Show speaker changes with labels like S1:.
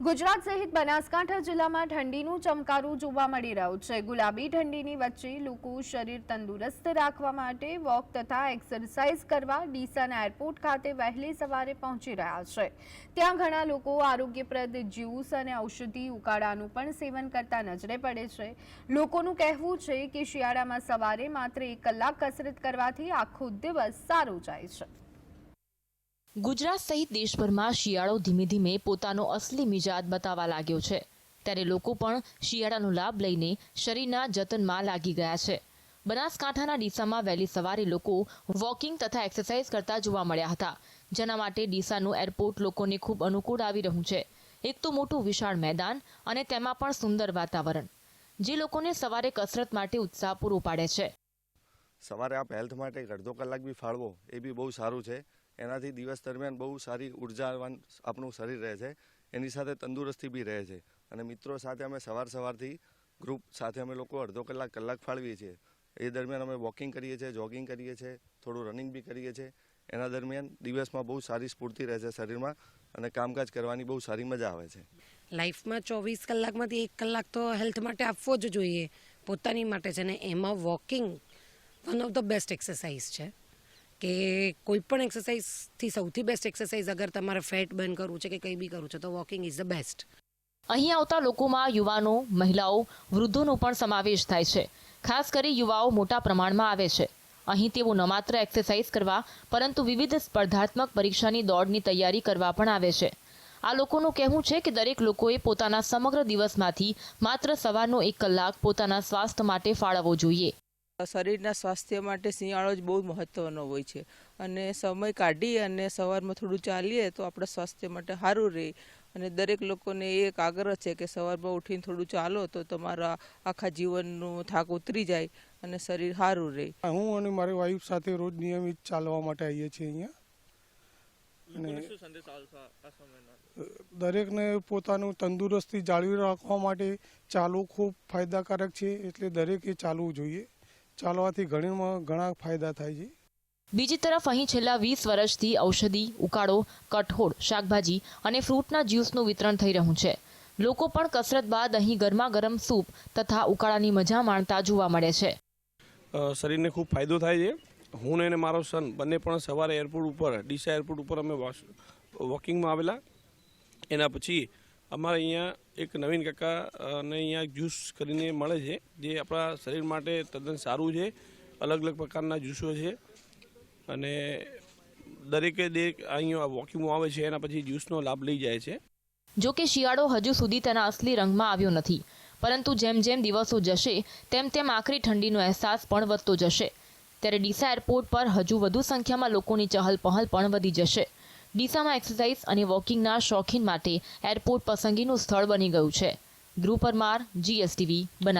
S1: ગુજરાત સહિત બનાસકાંઠા જિલ્લામાં ઠંડીનું ચમકારું જોવા મળી રહ્યું છે. ગુલાબી ઠંડીની વચ્ચે લોકો શરીર તંદુરસ્ત રાખવા માટે વોક તથા એક્સરસાઇઝ કરવા ડીસાના એરપોર્ટ ખાતે વહેલી સવારે પહોંચી રહ્યા છે. ત્યાં ઘણા લોકો આરોગ્યપ્રદ જ્યુસ અને ઔષધિ ઉકાળાનું પણ સેવન કરતા નજરે પડે છે. લોકોનું કહેવું છે કે શિયાળામાં સવારે માત્ર એક કલાક કસરત કરવાથી આખો દિવસ સારો જાય છે.
S2: ગુજરાત સહિત દેશભરમાં શિયાળો ધીમે ધીમે પોતાનો અસલી મિજાજ બતાવવા લાગ્યો છે. ત્યારે લોકો પણ શિયાળાનો લાભ લઈને શરીરના જતનમાં લાગી ગયા છે. બનાસકાંઠાના ડીસામાં વહેલી સવારે લોકો વોકિંગ તથા એક્સરસાઇઝ કરતા જોવા મળ્યા હતા, જેના માટે ડીસાનું એરપોર્ટ લોકોને ખૂબ અનુકૂળ આવી રહ્યું છે. એક તો મોટું વિશાળ મેદાન અને તેમાં પણ સુંદર વાતાવરણ, જે લોકોને સવારે કસરત માટે ઉત્સાહ પૂરો પાડે છે.
S3: સવારે આપ હેલ્થ માટે અડધો કલાક બી ફાળવો, એ બી બહુ સારું છે. એનાથી દિવસ દરમિયાન બહુ સારી ઉર્જાવાન આપણું શરીર રહે છે. એની સાથે તંદુરસ્તી બી રહે છે. અને મિત્રો સાથે અમે સવાર સવારથી ગ્રુપ સાથે અમે લોકો અડધો કલાક કલાક ફાળવીએ છીએ. એ દરમિયાન અમે વોકિંગ કરીએ છીએ જોગિંગ કરીએ છીએ, થોડું રનિંગ બી કરીએ છીએ. એના દરમિયાન દિવસમાં બહુ સારી સ્ફૂર્તિ રહે છે શરીરમાં અને કામકાજ કરવાની બહુ સારી મજા આવે છે.
S4: લાઈફમાં ચોવીસ કલાકમાંથી એક કલાક તો હેલ્થ માટે આપવો જ જોઈએ. પોતાની માટે છે ને એમાં walking one of the best exercise છે. કે કોઈ પણ એક્સરસાઇઝથી સૌથી બેસ્ટ એક્સરસાઇઝ અગર તમારે ફેટ બર્ન કરવું છે કે કંઈ બી કરવું છે, તો વોકિંગ ઇઝ ધ બેસ્ટ
S2: અહીં આવતા લોકોમાં યુવાનો, મહિલાઓ, વૃદ્ધોનો પણ સમાવેશ થાય છે. ખાસ કરી યુવાઓ મોટા પ્રમાણમાં આવે છે. અહીં તેઓ ન માત્ર એક્સરસાઇઝ કરવા, પરંતુ વિવિધ સ્પર્ધાત્મક પરીક્ષાની દોડની તૈયારી કરવા પણ આવે છે. આ લોકોનું કહેવું છે કે દરેક લોકોએ પોતાના સમગ્ર દિવસમાંથી માત્ર સવારનો એક કલાક પોતાના સ્વાસ્થ્ય માટે ફાળવવો જોઈએ.
S5: શરીરના સ્વાસ્થ્ય માટે શિયાળો જ બહુ મહત્વનો હોય છે. અને સમય કાઢી અને સવારમાં થોડું ચાલીએ તો આપણા સ્વાસ્થ્ય માટે સારું રહે. અને દરેક લોકોને એ એક આગ્રહ છે કે સવારમાં ઉઠીને થોડું ચાલો તો તમારા આખા જીવનનું થાક ઉતરી જાય અને શરીર સારું રહે.
S6: હું અને મારી વાઈફ સાથે રોજ નિયમિત ચાલવા માટે આવીએ છીએ અહીંયા. અને દરેકને પોતાનું તંદુરસ્તી જાળવી રાખવા માટે ચાલવું ખૂબ ફાયદાકારક છે એટલે દરેકે ચાલવું જોઈએ. ચાલવાથી ઘણીમાં ઘણા ફાયદા થાય છે.
S2: બીજી તરફ અહીં છેલ્લા વીસ વર્ષથી ઔષધિ ઉકાળો કઠોળ શાકભાજી અને ફ્રૂટના જ્યુસનું વિતરણ થઈ રહ્યું છે. લોકો પણ કસરત બાદ અહીં ગરમા ગરમ સૂપ તથા ઉકાળાની મજા માણતા જોવા મળે છે.
S7: શરીરને ખૂબ ફાયદો થાય છે. હું અને મારો સન બંને પણ સવારે એરપોર્ટ ઉપર ડીસા એરપોર્ટ ઉપર અમે વોશ- વોકિંગમાં આવેલા. એના પછી અમારે અહીંયા એક નવીન કાકા અ, અહીંયા જ્યુસ કરીને મળે છે જે આપણા શરીર માટે તદ્દન સારું છે. અલગ અલગ પ્રકારના જ્યુસો છે. અને દરેકે દરેક અહીંયા વોકિંગમાં આવે છે એના પછી જ્યુસનો લાભ લઈ જાય છે.
S2: જો કે શિયાળો હજુ સુધી તેના અસલી રંગમાં આવ્યો નથી. પરંતુ જેમ જેમ દિવસો જશે તેમ તેમ આખરી ઠંડીનો અહેસાસ પણ વધતો જશે. ત્યારે ડીસા એરપોર્ટ પર હજુ વધુ સંખ્યામાં લોકોની ચહલ પહલ પણ વધી જશે. ડીસામાં એક્સરસાઇઝ અને વોકિંગના શોખીન માટે એરપોર્ટ પસંદગીનું સ્થળ બની ગયું છે. ધ્રુવ પરમાર જીએસટીવી બના